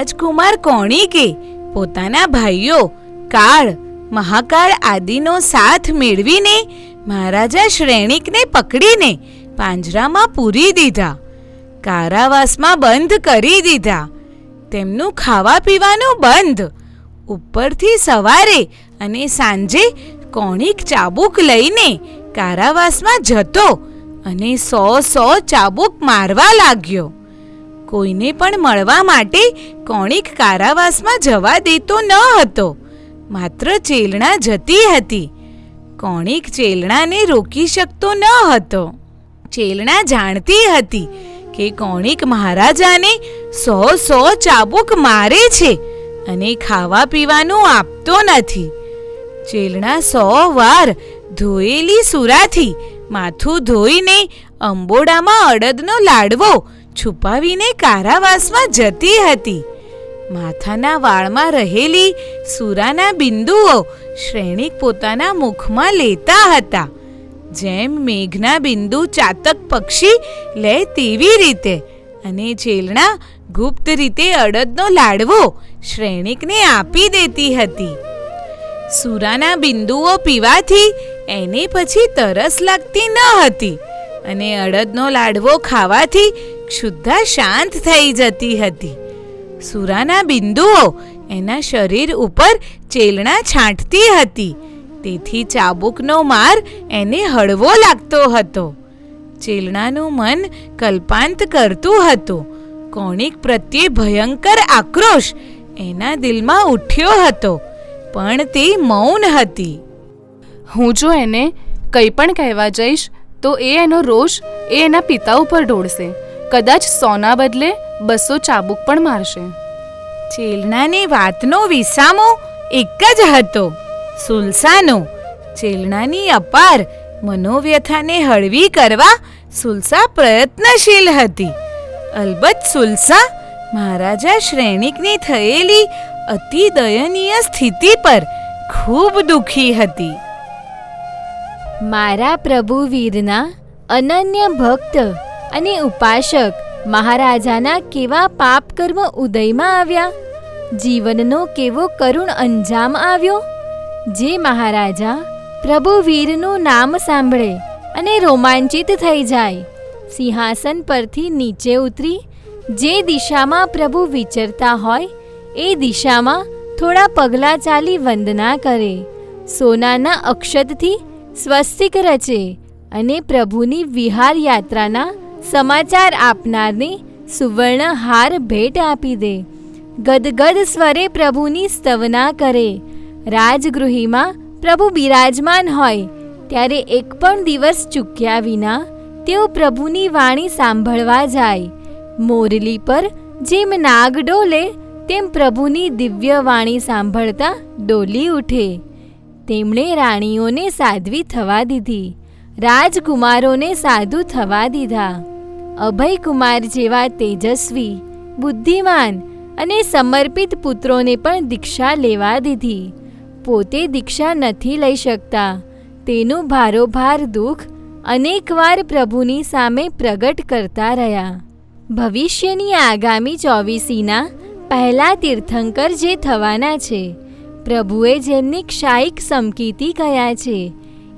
રાજકુમાર કોણિકે પોતાના ભાઈઓ, કાળ, મહાકાળ આદિનો સાથ મેળવીને, મહારાજા શ્રેણિકને પકડીને પાંજરામાં પૂરી દીધા. કારાવાસમાં બંધ કરી દીધા. તેમનું ખાવા પીવાનું બંધ. ઉપરથી સવારે અને સાંજે કોણિક ચાબુક લઈને કારાવાસમાં જતો અને સો સો ચાબુક મારવા લાગ્યો. કોઈને પણ મળવા માટે કોણિક કારાવાસમાં જવા દેતો ન હતો. માત્ર ચેલણા જતી હતી. કોણિક ચેલણાને રોકી શકતો ન હતો. ચેલણા જાણતી હતી કે કોણિક મહારાજાને સો સો ચાબુક મારે છે અને ખાવા પીવાનું આપતો નથી. ચેલણા સો વાર ધોયેલી સુરાથી માથું ધોઈને અંબોડામાં અડદનો લાડવો છુપાવીને કારાવાસમાં જતી હતી. માથાના વાળમાં રહેલી સુરાના બિંદુઓ શ્રેણિક પોતાના મુખમાં લેતા હતા. જેમ મેઘના બિંદુ ચાતક પક્ષી લે તેવી રીતે અને ચેલણા ગુપ્ત રીતે અડદનો લાડવો શ્રેણિકને આપી દેતી હતી. સુરાના બિંદુઓ પીવાથી એને પછી તરસ લાગતી ન હતી અને અડદનો લાડવો ખાવાથી ક્ષુદ્ધા શાંત થઈ જતી હતી. સુરાના બિંદુઓ એના શરીર ઉપર ચેલણા છાંટતી હતી. તેથી ચાબુકનો માર એને હળવો લાગતો હતો. ચેલણાનું મન કલ્પાંત કરતું હતું. કોણિક પ્રત્યે ભયંકર આક્રોશ એના દિલમાં ઉઠ્યો હતો, પણ તે મૌન હતી. હું જો એને કંઈ પણ કહેવા જઈશ, તો એ એનો રોષ એ એના પિતા ઉપર ઢોળશે. કદાચ સોના બદલે બસો ચાબુક પણ મારશે. ચેલણાની વાતનો વિસામો એક જ હતો. સુલસાનો. ચેલણાની અપાર મનોવ્યથાને હળવી કરવા સુલસા પ્રયત્નશીલ હતી. અલબત્ત સુલસા મહારાજા શ્રેણિકની થયેલી અતિ દયનીય સ્થિતિ પર ખૂબ દુખી હતી. મારા પ્રભુ વીરના અનન્ય ભક્ત અને ઉપાસક મહારાજાના કેવા પાપ કર્મ ઉદયમાં આવ્યા. જીવનનો કેવો કરુણ અંજામ આવ્યો. જે મહારાજા પ્રભુ વીરનું નામ સાંભળે અને રોમાંચિત થઈ જાય. સિંહાસન પરથી નીચે ઉતરી, જે દિશામાં પ્રભુ વિચરતા હોય, એ દિશામાં થોડા પગલાં ચાલી વંદના કરે. સોનાના અક્ષતથી સ્વસ્તિક રચે અને પ્રભુની વિહાર યાત્રાના સમાચાર આપનારને સુવર્ણ હાર ભેટ આપી દે. ગદગદ સ્વરે પ્રભુની સ્તવના કરે. રાજગૃહીમાં પ્રભુ બિરાજમાન હોય, ત્યારે એક પણ દિવસ ચૂક્યા વિના તેઓ પ્રભુની વાણી સાંભળવા જાય. મોરલી પર જેમ નાગ ડોલે, તેમ પ્રભુની દિવ્ય વાણી સાંભળતા ડોલી ઉઠે. તેમણે રાણીઓને સાધ્વી થવા દીધી. રાજકુમારોને સાધુ થવા દીધા. અભયકુમાર જેવા તેજસ્વી, બુદ્ધિમાન અને સમર્પિત પુત્રોને પણ દીક્ષા લેવા દીધી. પોતે દીક્ષા નથી લઈ શકતા. તેનું ભારોભાર દુઃખ અનેકવાર પ્રભુની સામે પ્રગટ કરતા રહ્યા. ભવિષ્યની આગામી ચોવીસીના પહેલા તીર્થંકર જે થવાના છે, પ્રભુએ જેમની ક્ષાયિક સમકીતી કયા છે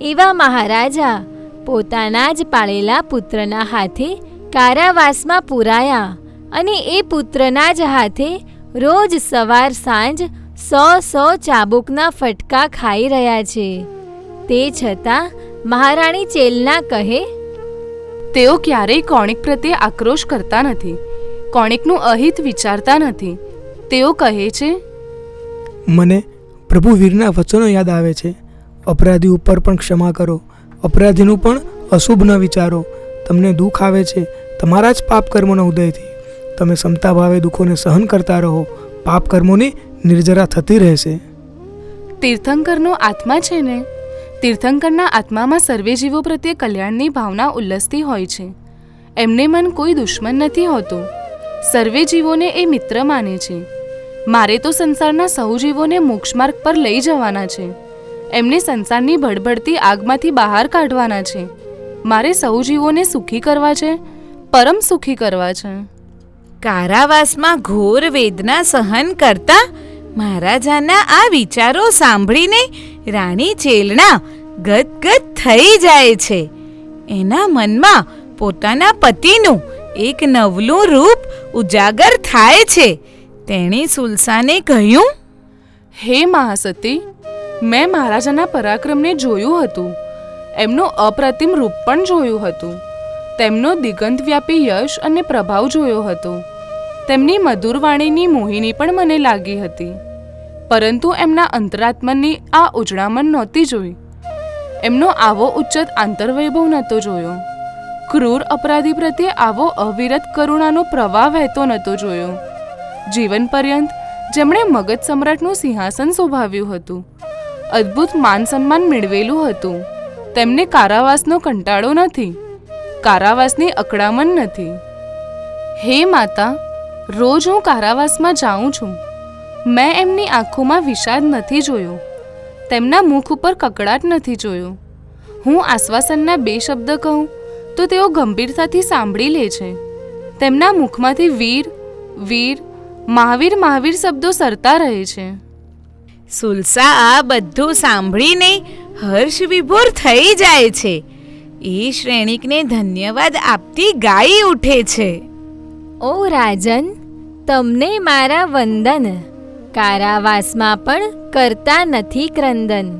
એવા મહારાજા પોતાના જ પાળેલા પુત્રના હાથે કારાવાસમાં પુરાયા અને એ પુત્રના જ હાથે રોજ સવાર સાંજ સો સો ચાબુકના ફટકા ખાઈ રહ્યા છે. તે છતાં મહારાણી ચેલના કહે તેઓ ક્યારેય કોણિક પ્રત્યે આક્રોશ કરતા નથી કોણિકનું અહિત વિચારતા નથી. તેઓ કહે છે મને પ્રભુ વીરના વચનો યાદ આવે છે. અપરાધી ઉપર પણ ક્ષમા કરો. અપરાધીનું પણ અશુભ ન વિચારો. તમને દુઃખ આવે છે, તમારા જ પાપ કર્મોના ઉદયથી. તમે ક્ષમતા ભાવે દુઃખોને સહન કરતા રહો. પાપ કર્મોની નિર્જરા થતી રહેશે. તીર્થંકરનો આત્મા છે ને, તીર્થંકરના આત્મામાં સર્વે જીવો પ્રત્યે કલ્યાણની ભાવના ઉલ્લસતી હોય છે. એમને મન કોઈ દુશ્મન નથી હોતું. સર્વે જીવોને એ મિત્ર માને છે. મારે તો સંસારના સૌ જીવોને મોક્ષમાર્ગ પર લઈ જવાના છે. એમને સંસારની ભડભડતી આગમાંથી બહાર કાઢવાના છે. મારે સૌ જીવોને સુખી કરવા છે પરમ સુખી કરવા છે. કારાવાસમાં ઘોર વેદના સહન કરતા મહારાજાના આ વિચારો સાંભળીને રાણી ચેલણા ગદગદ થઈ જાય છે. એના મનમાં પોતાના પતિનું એક નવલું રૂપ ઉજાગર થાય છે. તેણે સુલસાને કહ્યું હે મહાસતી મેં મહારાજાના પરાક્રમને જોયું હતું. એમનું અપ્રતિમ રૂપ પણ જોયું હતું. તેમનો દિગંતવ્યાપી યશ અને પ્રભાવ જોયો હતો. તેમની મધુર વાણીની મોહિની પણ મને લાગી હતી. પરંતુ એમના અંતરાત્માની આ ઉજળામણ નહોતી જોઈ. એમનો આવો ઉચ્ચત આંતરવૈભવ નહોતો જોયો. ક્રૂર અપરાધી પ્રત્યે આવો અવિરત કરુણાનો પ્રવાહ વહેતો નહોતો જોયો. જીવન પર્યંત જેમણે મગધ સમ્રાટનું સિંહાસન શોભાવ્યું હતું. અદ્ભુત માન સન્માન મેળવેલું હતું. તેમને કારાવાસનો કંટાળો નથી. કારાવાસની અકળામણ નથી. હે માતા, રોજ હું કારાવાસમાં જાઉં છું. મેં એમની આંખોમાં વિષાદ નથી જોયો. તેમના મુખ ઉપર કકડાટ નથી જોયો. હું આશ્વાસનના બે શબ્દ કહું, તો તેઓ ગંભીરતાથી સાંભળી લે છે. તેમના મુખમાંથી વીર વીર મહાવીર મહાવીર શબ્દો સરતા રહે છે. સુલસા આ બધું સાંભળીને હર્ષ વિભોર થઈ જાય છે. એ શ્રેણિકને ધન્યવાદ આપતી ગાઈ ઉઠે છે. ઓ રાજન, તમને મારા વંદન. કારાવાસમાં પણ કરતા નથી ક્રંદન.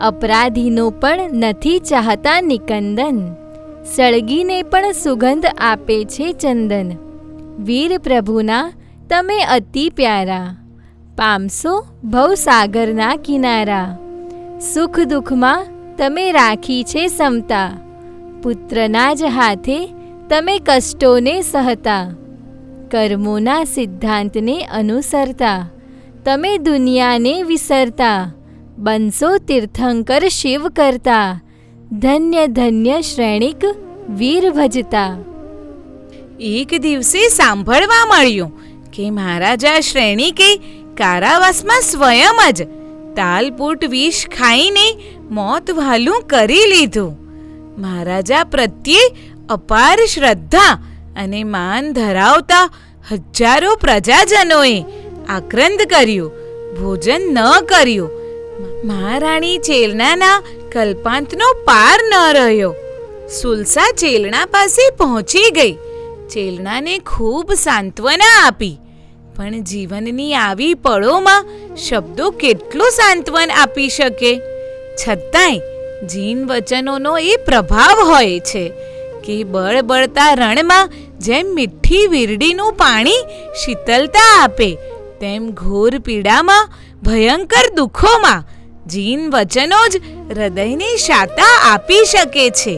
અપરાધીનો પણ નથી ચાહતા નિકંદન. સળગીને પણ સુગંધ આપે છે ચંદન. વીર પ્રભુના, તમે અતિ પ્યારા. પામશો? ભવસાગરના કિનારા. સુખ દુઃખમાં તમે રાખી છે સમતા. પુત્રના જ હાથે તમે કષ્ટોને સહતા. કર્મોના સિદ્ધાંતને અનુસરતા. તમે દુનિયાને વિસરતા. બનશો તીર્થંકર શિવ કરતા. ધન્ય ધન્ય શ્રેણિક વીર ભજતા. એક દિવસે સાંભળવા મળ્યું કે મહારાજા શ્રેણીકે કારાવાસમાં સ્વયં જ તાલપૂટ વિષ ખાઈને મોત વહાલું કરી લીધું. મહારાજા પ્રત્યે અપાર શ્રદ્ધા અને માન ધરાવતા હજારો પ્રજાજનોએ આક્રંદ કર્યું, ભોજન ન કર્યું. મહારાણી ચેલનાના કલ્પાંતનો પાર ન રહ્યો. સુલસા ચેલણા પાસે પહોંચી ગઈ. ચેલણાને ખૂબ સાંત્વના આપી. પણ જીવનની આવી પળોમાં શબ્દો કેટલું સાંત્વન આપી શકે? છતાંય જીન વચનોનો એ પ્રભાવ હોય છે કે બળબળતા રણમાં જેમ મીઠી વીરડીનું પાણી શીતલતા આપે, તેમ ઘોર પીડામાં ભયંકર દુઃખોમાં જીન વચનો જ હૃદયને શાતા આપી શકે છે.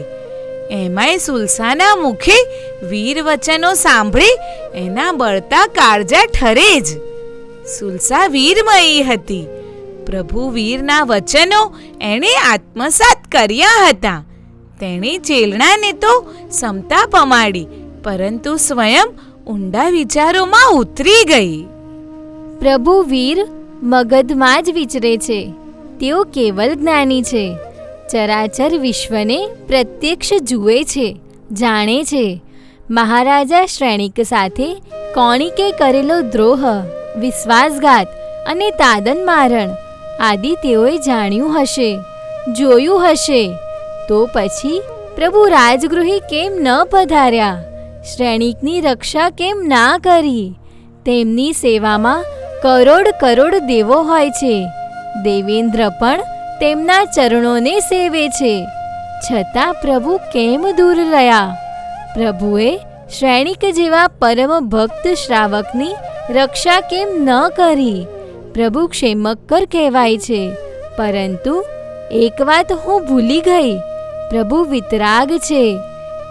એમાંય સુલસાના મુખે વીર વચનો સાંભળી, એના બળતા કાળજા ઠરે જ. સુલસા વીરમયી હતી. પ્રભુ વીરના વચનો એણે આત્મસાત કર્યા હતા. તેણે ચેલણાને તો સમતા પમાડી, પરંતુ સ્વયં ઊંડા વિચારોમાં ઉતરી ગઈ. પ્રભુ વીર મગધમાં જ વિચરે છે. તેઓ કેવલ જ્ઞાની છે. ચરાચર વિશ્વને પ્રત્યક્ષ જુએ છે, જાણે છે. મહારાજા શ્રેણિક સાથે કોણિકે કરેલો દ્રોહ, વિશ્વાસઘાત અને તાદન મારણ આદિ તેઓએ જાણ્યું હશે, જોયું હશે. તો પછી પ્રભુ રાજગૃહી કેમ ન પધાર્યા? શ્રેણિકની રક્ષા કેમ ના કરી? તેમની સેવામાં કરોડ કરોડ દેવો હોય છે. દેવેન્દ્ર પણ તેમના ચરણોને સેવે છે. છતાં પ્રભુ કેમ દૂર રહ્યા? પ્રભુએ શ્રેણિક જેવા પરમ ભક્ત શ્રાવકની રક્ષા કેમ ન કરી? પ્રભુ ક્ષેમકર કહેવાય છે. પરંતુ એક વાત હું ભૂલી ગઈ. પ્રભુ વિતરાગ છે.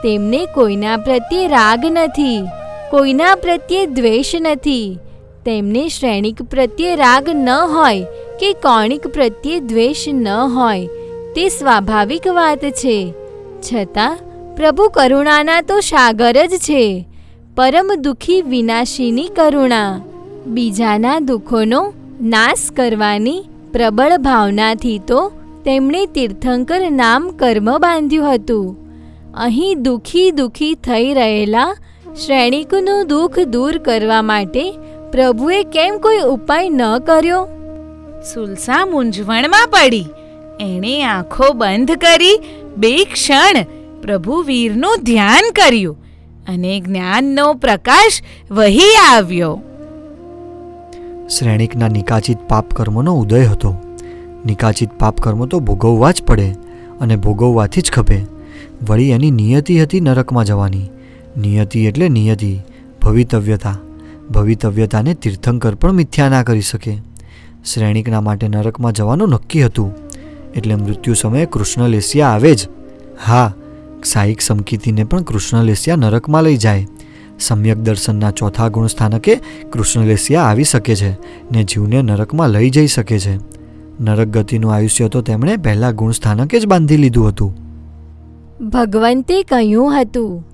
તેમને કોઈના પ્રત્યે રાગ નથી, કોઈના પ્રત્યે દ્વેષ નથી. તેમને શ્રેણિક પ્રત્યે રાગ ન હોય કે કોણિક પ્રત્યે દ્વેષ ન હોય, તે સ્વાભાવિક વાત છે. છતાં, પ્રભુ કરુણાના તો સાગર જ છે. પરમ દુઃખી વિનાશીની કરુણા. બીજાના દુઃખોનો નાશ કરવાની પ્રબળ ભાવનાથી તો તેમણે તીર્થંકર નામ કર્મ બાંધ્યું હતું. અહીં દુઃખી દુઃખી થઈ રહેલા શ્રેણિકનું દુઃખ દૂર કરવા માટે પ્રભુએ કેમ કોઈ ઉપાય ન કર્યો? સુલસા મૂંઝવણમાં પડી. એણે આંખો બંધ કરી બે ક્ષણ પ્રભુ વીરનું ધ્યાન કર્યું અને જ્ઞાનનો પ્રકાશ વહી આવ્યો. શ્રેણિકના નિકાચિત પાપ કર્મોનો ઉદય હતો. નિકાચિત પાપ કર્મો તો ભોગવવા જ પડે અને ભોગવવાથી જ ખપે. વળી એની નિયતિ હતી નરકમાં જવાની. નિયતિ એટલે નિયતિ, ભવિતવ્યતા. ભવિતવ્યતાને તીર્થંકર પણ મિથ્યા ના કરી શકે. શ્રેણિકના માટે નરકમાં જવાનું નક્કી હતું. એટલે મૃત્યુ સમયે કૃષ્ણલેસ્યા આવે જ. હા સાહિક સમકીતીને પણ કૃષ્ણલેસ્યા નરકમાં લઈ જાય. સમ્યક દર્શનના ચોથા ગુણ સ્થાનકે કૃષ્ણલેસ્યા આવી શકે છે ને જીવને નરકમાં લઈ જઈ શકે છે. નરક ગતિનું આયુષ્ય તો તેમણે પહેલા ગુણ સ્થાનકે જ બાંધી લીધું હતું. ભગવંતે કહ્યું હતું,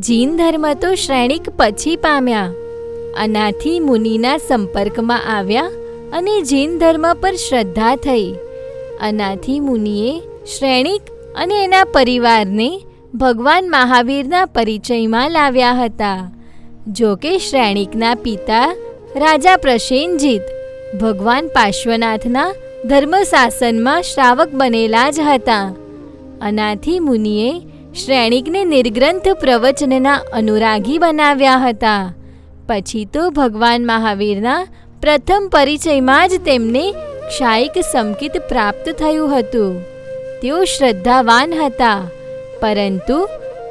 જીન ધર્મ તો શ્રેણિક પછી પામ્યા. અનાથી મુનિના સંપર્કમાં આવ્યા અને જૈન ધર્મ પર શ્રદ્ધા થઈ. અનાથી મુનિએ શ્રેણિક અને એના પરિવારને ભગવાન મહાવીરના પરિચયમાં લાવ્યા હતા. જો કે શ્રેણિકના પિતા રાજા પ્રસેનજીત ભગવાન પાર્શ્વનાથના ધર્મ શાસનમાં શ્રાવક બનેલા જ હતા. અનાથી મુનિએ શ્રેણિકને નિર્ગ્રંથ પ્રવચનના અનુરાગી બનાવ્યા હતા. પછી તો ભગવાન મહાવીરના પ્રથમ પરિચયમાં જ તેમને ક્ષાયિક સંકિત પ્રાપ્ત થયું હતું. તેઓ શ્રદ્ધાવાન હતા, પરંતુ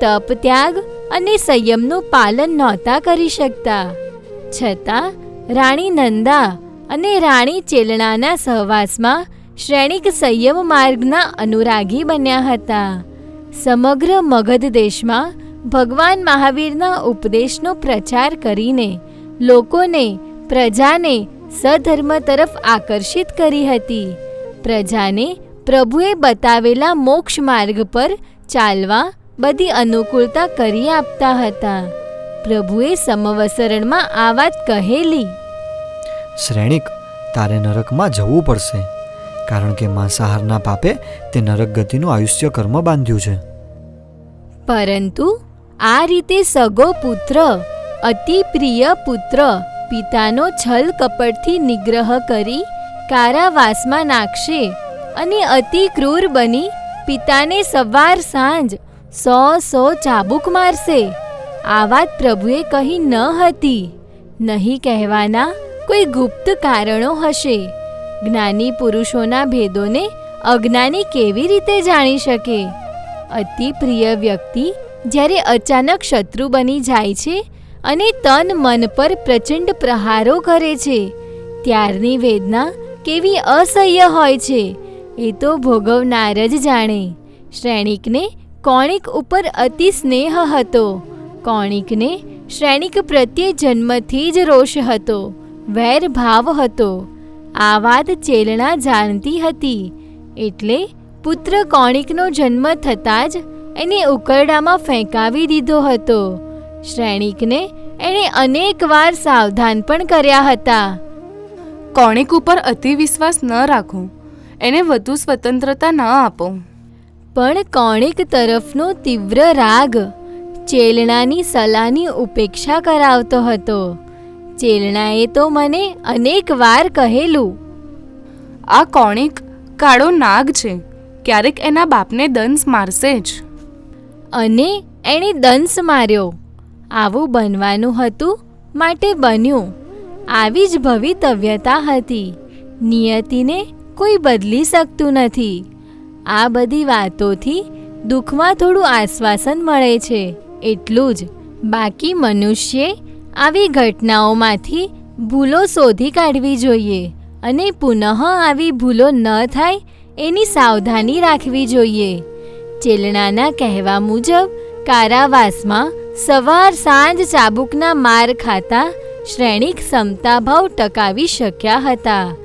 તપ ત્યાગ અને સંયમનું પાલન નહોતા કરી શકતા. છતાં, રાણી નંદા અને રાણી ચેલણાના સહવાસમાં શ્રેણિક સંયમ માર્ગના અનુરાગી બન્યા હતા. સમગ્ર મગધ દેશમાં ભગવાન મહાવીરના ઉપદેશનો પ્રચાર કરીને લોકોને પ્રજાને સધર્મ તરફ આકર્ષિત કરી હતી. પ્રજાને પ્રભુએ બતાવેલા મોક્ષ માર્ગ પર ચાલવા બધી અનુકૂળતા કરી આપતા હતા. પ્રભુએ સમવસરણમાં આ વાત કહેલી. શ્રેણિક તારે નરકમાં જવું પડશે કારણ કે માંસાહારના પાપે તે નરક ગતિનું આયુષ્ય કર્મ બાંધ્યું છે. પરંતુ આ રીતે સગો પુત્ર અતિ પ્રિય પુત્ર પિતાનો છલ કપટથી નિગ્રહ કરી કારાવાસમાં નાખશે અને અતિ ક્રૂર બની પિતાને સવાર સાંજ સો સો ચાબુક મારશે. આ વાત પ્રભુએ કહી ન હતી. નહીં કહેવાના કોઈ ગુપ્ત કારણો હશે. જ્ઞાની પુરુષોના ભેદોને અજ્ઞાની કેવી રીતે જાણી શકે? અતિ પ્રિય વ્યક્તિ જ્યારે અચાનક શત્રુ બની જાય છે અને તન મન પર પ્રચંડ પ્રહારો કરે છે. ત્યારની વેદના કેવી અસહ્ય હોય છે, એ તો ભોગવનાર જ જાણે. શ્રેણિકને કોણિક ઉપર અતિ સ્નેહ હતો. કોણિકને શ્રેણિક પ્રત્યે જન્મથી જ રોષ હતો વેર ભાવ હતો. આ વાત ચેલણા જાણતી હતી, એટલે પુત્ર કોણિકનો જન્મ થતાં જ એને ઉકરડામાં ફેંકાવી દીધો હતો. શ્રેણિકને એણે અનેકવાર સાવધાન પણ કર્યા હતા. કોણિક ઉપર અતિ વિશ્વાસ ન રાખો. એને વધુ સ્વતંત્રતા ન આપો. પણ કોણિક તરફનો તીવ્ર રાગ ચેલણાની સલાહની ઉપેક્ષા કરાવતો હતો. ચેલણાએ તો મને અનેક વાર કહેલું આ કોણિક કાળો નાગ છે. ક્યારેક એના બાપને દંશ મારશે જ. અને એણે દંશ માર્યો. આવું બનવાનું હતું માટે બન્યું. આવી જ ભવિતવ્યતા હતી. નિયતિને કોઈ બદલી શકતું નથી. આ બધી વાતોથી દુઃખમાં થોડું આશ્વાસન મળે છે. એટલું જ. બાકી મનુષ્યે આવી ઘટનાઓમાંથી ભૂલો શોધી કાઢવી જોઈએ અને પુનઃ આવી ભૂલો ન થાય એની સાવધાની રાખવી જોઈએ. ચેલણાના કહેવા મુજબ કારાવાસમાં સવાર સાંજ ચાબુકના માર ખાતા શ્રેણિક સમતાભાવ ટકાવી શક્યા હતા.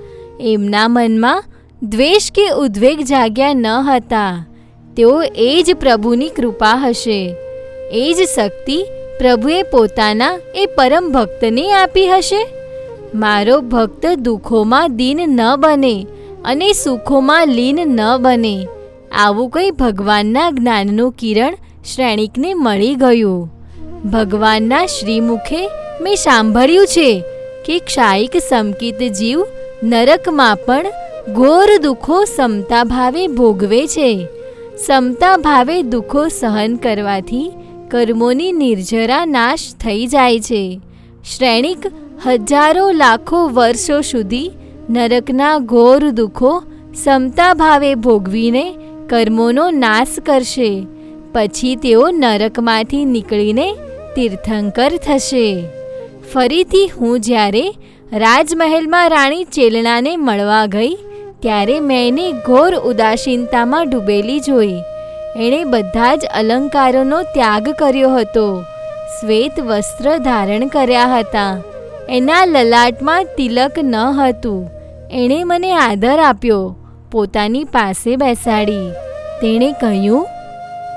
એમના મનમાં દ્વેષ કે ઉદ્વેગ જાગ્યા ન હતા. તેઓ એ જ પ્રભુની કૃપા હશે. એ જ શક્તિ પ્રભુએ પોતાના એ પરમ ભક્તને આપી હશે? મારો ભક્ત દુઃખોમાં દીન ન બને અને સુખોમાં લીન ન બને. આવું કંઈ ભગવાનના જ્ઞાનનું કિરણ શ્રેણિકને મળી ગયું. ભગવાનના શ્રીમુખે મેં સાંભળ્યું છે કે ક્ષાયિક સમકિત જીવ નરકમાં પણ ઘોર દુઃખો સમતા ભાવે ભોગવે છે. સમતા ભાવે દુઃખો સહન કરવાથી કર્મોની નિર્જરા નાશ થઈ જાય છે. શ્રેણિક હજારો લાખો વર્ષો સુધી નરકના ઘોર દુઃખો સમતા ભાવે ભોગવીને કર્મોનો નાશ કરશે. પછી તેઓ નરકમાંથી નીકળીને તીર્થંકર થશે. ફરીથી હું જ્યારે રાજમહેલમાં રાણી ચેલણાને મળવા ગઈ, ત્યારે મેં એને ઘોર ઉદાસીનતામાં ડૂબેલી જોઈ. એણે બધા જ અલંકારોનો ત્યાગ કર્યો હતો, શ્વેત વસ્ત્ર ધારણ કર્યા હતા. એના લલાટમાં તિલક ન હતું. એણે મને આદર આપ્યો, પોતાની પાસે બેસાડી. તેણે કહ્યું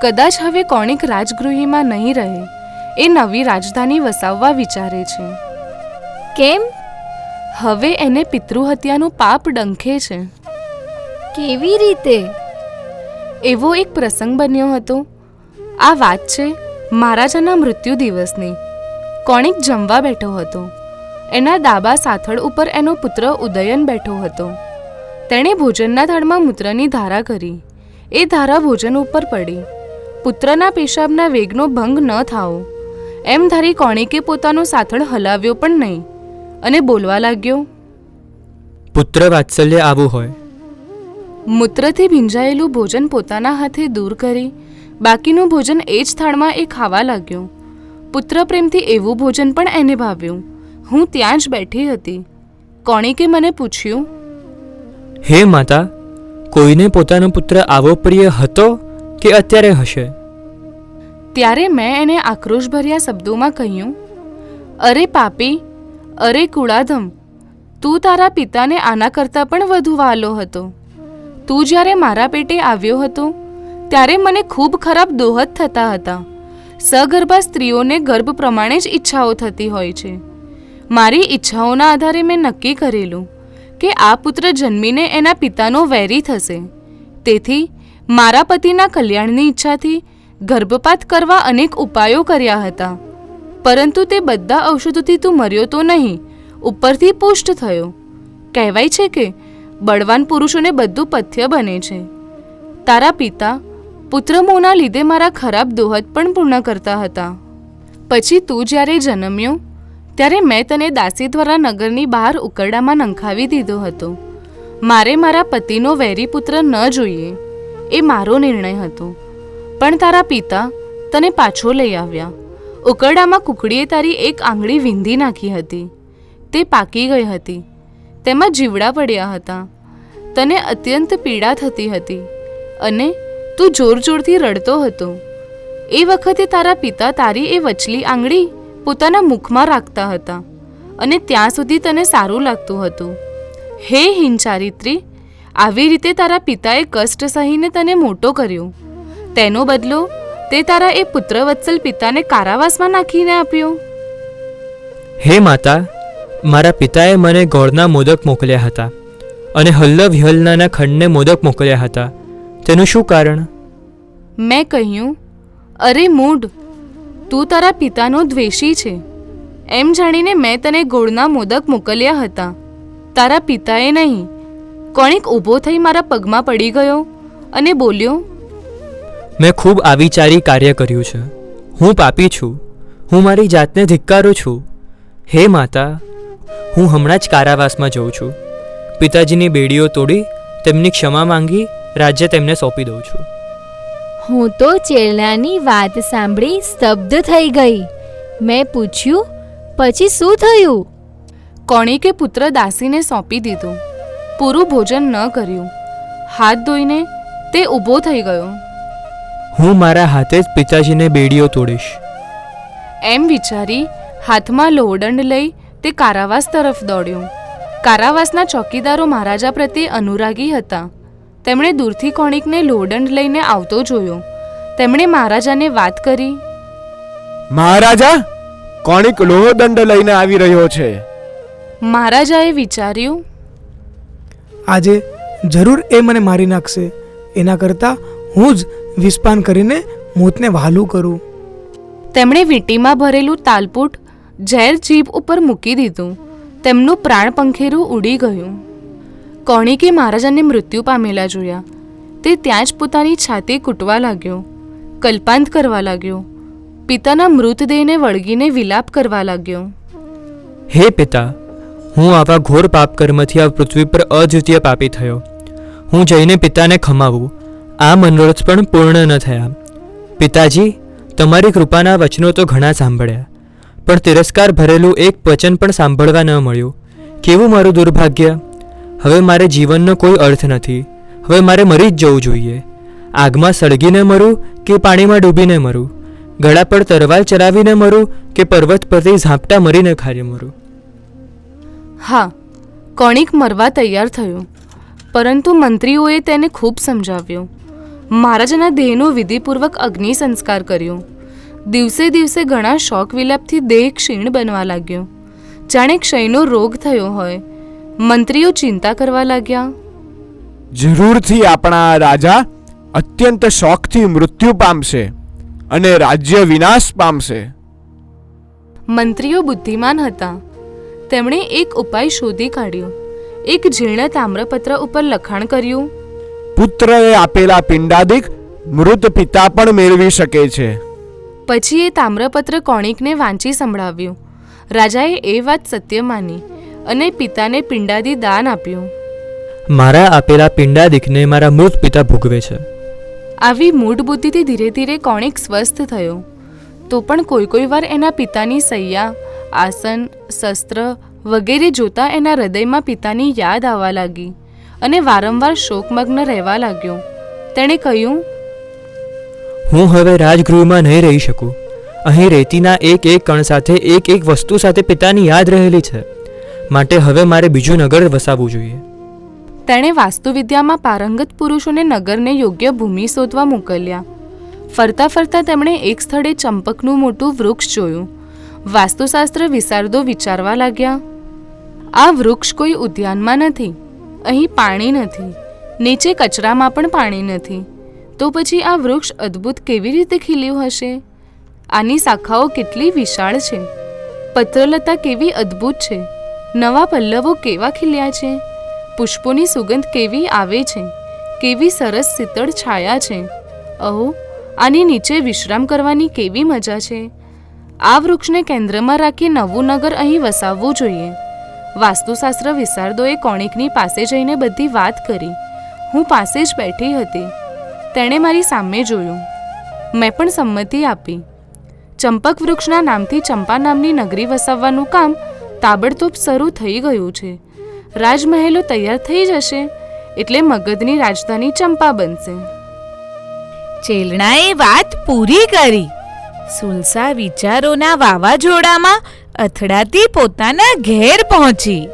કદાચ હવે કોણિક રાજગૃહીમાં નહીં રહે એ નવી રાજધાની વસાવવા વિચારે છે. કેમ? હવે એને પિતૃહત્યાનું પાપ ડંખે છે. કેવી રીતે? એવો એક પ્રસંગ બન્યો હતો. આ વાત છે મહારાજાના મૃત્યુ દિવસની. કોણિક જમવા બેઠો હતો. એના ડાબા સાથળ ઉપર એનો પુત્ર ઉદયન બેઠો હતો. તેણે ભોજનના થાળમાં મૂત્રની ધારા કરી. એ ધારા ભોજન ઉપર પડી. પુત્રના પેશાબના વેગનો ભંગ ન થાઓ. એમ ધારી કોણિકે પોતાનો સાથળ હલાવ્યો પણ નહીં અને બોલવા લાગ્યો પુત્ર વાત્સલ્ય આવું હોય. મૂત્રથી ભીંજાયેલું ભોજન પોતાના હાથે દૂર કરી બાકીનું ભોજન એ જ થાળમાં એ ખાવા લાગ્યો. પુત્ર પ્રેમથી એવું ભોજન પણ એને ભાવ્યું. હું ત્યાં જ બેઠી હતી. કોણિકે મને પૂછ્યું હે માતા કોઈને પોતાનો પુત્ર આવો પ્રિય હતો કે અત્યારે હશે? ત્યારે મેં એને આક્રોશભર્યા શબ્દોમાં કહ્યું, અરે પાપી, અરે કુળાધમ, તું તારા પિતાને આના કરતાં પણ વધુ વાલો હતો. તું જ્યારે મારા પેટે આવ્યો હતો, ત્યારે મને ખૂબ ખરાબ દોહદ થતા હતા. સગર્ભા સ્ત્રીઓને ગર્ભ પ્રમાણે જ ઈચ્છાઓ થતી હોય છે. મારી ઈચ્છાઓના આધારે મેં નક્કી કરેલું કે આ પુત્ર જન્મીને એના પિતાનો વેરી થશે. તેથી, મારા પતિના કલ્યાણની ઈચ્છાથી ગર્ભપાત કરવા અનેક ઉપાયો કર્યા હતા. પરંતુ તે બધા ઔષધોથી તું મર્યો તો નહીં. ઉપરથી પુષ્ટ થયો. કહેવાય છે કે, બળવાન પુરુષોને બધું પથ્ય બને છે. તારા પિતા પુત્રમોના લીધે મારા ખરાબ દોહદ પણ પૂર્ણ કરતા હતા. પછી તું જ્યારે જન્મ્યો, ત્યારે મેં તને દાસી દ્વારા નગરની બહાર ઉકરડામાં નંખાવી દીધો હતો. મારે મારા પતિનો વેરી પુત્ર ન જોઈએ. એ મારો નિર્ણય હતો. પણ તારા પિતા તને પાછો લઈ આવ્યા. ઉકરડામાં કુકડીએ તારી એક આંગળી વીંધી નાખી હતી. તે પાકી ગઈ હતી. તેમાં જીવડા પડ્યા હતા. તને અત્યંત પીડા થતી હતી અને તું જોર જોરથી રડતો હતો. એ વખતે તારા પિતા તારી એ વચલી આંગળી પોતાના મુખમાં રાખતા હતા અને ત્યાં સુધી તને સારું લાગતું હતું. હે હિંચારિત્રી આવી રીતે તારા પિતાએ કષ્ટ સહીને તને મોટો કર્યો. તેનો બદલો તે તારા એ પુત્રવત્સલ પિતાને કારાવાસમાં નાખીને આપ્યો. હે માતા મારા પિતાએ મને ગોળના મોદક મોકલ્યા હતા અને હલ્લ વિહલ્લાના ખંડને મોદક મોકલ્યા હતા. તેનું શું કારણ? મેં કહ્યું અરે મૂઢ તું તારા પિતાનો દ્વેષી છે. એમ જાણીને મેં તને ગોળના મોદક મોકલ્યા હતા. તારા પિતાએ નહીં કોણીક ઊભો થઈ મારા પગમાં પડી ગયો અને બોલ્યો મેં ખૂબ આવિચારી કાર્ય કર્યું છે. હું પાપી છું. હું મારી જાતને ધિક્કારું છું. હે માતા હું હમણાં જ કારાવાસમાં જઉં છું. પિતાજીની બેડીઓ તોડી તેમની ક્ષમા માંગી રાજ્ય તેમને સોંપી દઉં છું. હું તો ચેલાની વાત સાંભળી સ્તબ્ધ થઈ ગઈ. મેં પૂછ્યું પછી શું થયું? કોણિકે પુત્ર દાસીને સોંપી દીધું. પૂરું ભોજન ન કર્યું. હાથ ધોઈને તે ઊભો થઈ ગયો. હું મારા હાથે જ પિતાજીને બેડીઓ તોડીશ. એમ વિચારી હાથમાં લોહદંડ લઈ તે કારાવાસ તરફ દોડ્યો. કારાવાસના ચોકીદારો મહારાજા પ્રત્યે અનુરાગી હતા. તેમણે દૂરથી કોણિકને લોહદંડ લઈને આવતો જોયો. તેમણે મહારાજાને વાત કરી. મહારાજા કોણિક લોહદંડ લઈને આવી રહ્યો છે. મહારાજાએ વિચાર્યું આજે જરૂર એ મને મારી નાખશે. એના કરતાં હું જ વિષપાન કરીને મોતને વહાલું કરું. તેમણે વીંટીમાં ભરેલું તાલપુટ ઝેર જીભ ઉપર મૂકી દીધું. તેમનું પ્રાણ પંખેરું ઉડી ગયું. કોણિકે મહારાજાને મૃત્યુ પામેલા જોયા. તે ત્યાં જ પોતાની છાતી કૂટવા લાગ્યો કલ્પાંત કરવા લાગ્યો પિતાના મૃતદેહને વળગીને વિલાપ કરવા લાગ્યો. હે પિતા હું આવા ઘોર પાપ કર્મથી આ પૃથ્વી પર અદ્વિતીય પાપી થયો. હું જઈને પિતાને ખમાવું. આ મનોરથ પણ પૂર્ણ ન થયા. પિતાજી, તમારી કૃપાના વચનો તો ઘણા સાંભળ્યા, પણ તિરસ્કાર ભરેલું એક વચન પણ સાંભળવા ન મળ્યું. કેવું મારું દુર્ભાગ્ય? હવે મારે જીવનનો કોઈ અર્થ નથી. હવે મારે મરી જ જવું જોઈએ. આગમાં સળગીને મરું કે પાણીમાં ડૂબીને મરું? ગળા પર તરવાલ ચલાવીને મરું કે પર્વત પરથી ઝાંપટા મરીને ખારે મરું? હા, કોણિક મરવા તૈયાર થયું, પરંતુ મંત્રીઓએ તેને ખૂબ સમજાવ્યો. મહારાજાના દેહનો વિધિપૂર્વક અગ્નિ સંસ્કાર કર્યો. દિવસે દિવસે ઘણા શોક વિલાપથી દેહ ક્ષીણ બનવા લાગ્યો. જાણે ક્ષયનો રોગ થયો હોય. મંત્રીઓ ચિંતા કરવા લાગ્યા. જરૂરથી આપણા રાજા અત્યંત શોખથી મૃત્યુ પામશે અને રાજ્ય વિનાશ પામશે. મંત્રીઓ બુદ્ધિમાન હતા. તેમણે એક ઉપાય શોધી કાઢ્યો. એક ઝીણા તામ્રપત્ર ઉપર લખાણ કર્યું. પુત્રએ આપેલા પિંડાદિક મૃત પિતા પણ મેળવી શકે છે. પછી એ તામ્રપત્ર કોણિકને વાંચી સંભળાવ્યું. રાજાએ એ વાત સત્ય માની અને પિતાને પિંડાદી દાન આપ્યું. મારા આપેલા પિંડાદિકને મારા મૃત પિતા ભોગવે છે. આવી મૂઢ બુદ્ધિથી ધીરે ધીરે કોણિક સ્વસ્થ થયો. તો પણ કોઈ કોઈ વાર એના પિતાની સૈયા આસન શસ્ત્ર વગેરે જોતા એના હૃદયમાં પિતાની યાદ આવવા લાગી. અને વારંવાર શોકમગ્ન રહેવા લાગ્યો. તેણે કહ્યું હું હવે રાજગૃહમાં નહીં રહી શકું. અહીં રેતીના એક એક કણ સાથે એક એક વસ્તુ સાથે પિતાની યાદ રહેલી છે. માટે હવે મારે બીજું નગર વસાવવું જોઈએ. તેણે વાસ્તુવિદ્યામાં પારંગત પુરુષોને નગરને યોગ્ય ભૂમિ શોધવા મોકલ્યા. ફરતા ફરતા તેમણે એક સ્થળે ચંપકનું મોટું વૃક્ષ જોયું. વાસ્તુશાસ્ત્ર વિશારદો વિચારવા લાગ્યા આ વૃક્ષ કોઈ ઉદ્યાનમાં નથી. અહીં પાણી નથી, નીચે કચરામાં પણ પાણી નથી. તો પછી આ વૃક્ષ અદ્ભુત કેવી રીતે ખીલ્યું હશે? આની શાખાઓ કેટલી વિશાળ છે? પત્રલતા કેવી અદ્ભુત છે? નવા પલ્લવો કેવા ખીલ્યા છે? પુષ્પોની સુગંધ કેવી આવે છે? કેવી સરસ શીતળ છાયા છે? અહો, આની નીચે વિશ્રામ કરવાની કેવી મજા છે? આ વૃક્ષને કેન્દ્રમાં રાખી નવું નગર અહીં વસાવવું જોઈએ. વાસ્તુશાસ્ત્ર વિશારદોએ કોણિકની પાસે જઈને બધી વાત કરી. હું પાસે જ બેઠી હતી. તેણે મારી સામે જોયું. મેં પણ સંમતિ આપી. ચંપક વૃક્ષના નામથી ચંપા નામની નગરી વસાવવાનું કામ તાબડતોબ શરૂ થઈ ગયું છે. રાજમહેલો તૈયાર થઈ જશે એટલે મગધની રાજધાની ચંપા બનશે. ચેલણાએ વાત પૂરી કરી. સુલસા વિચારોના વાવાઝોડામાં અથડાતી પોતાના ઘેર પહોંચી.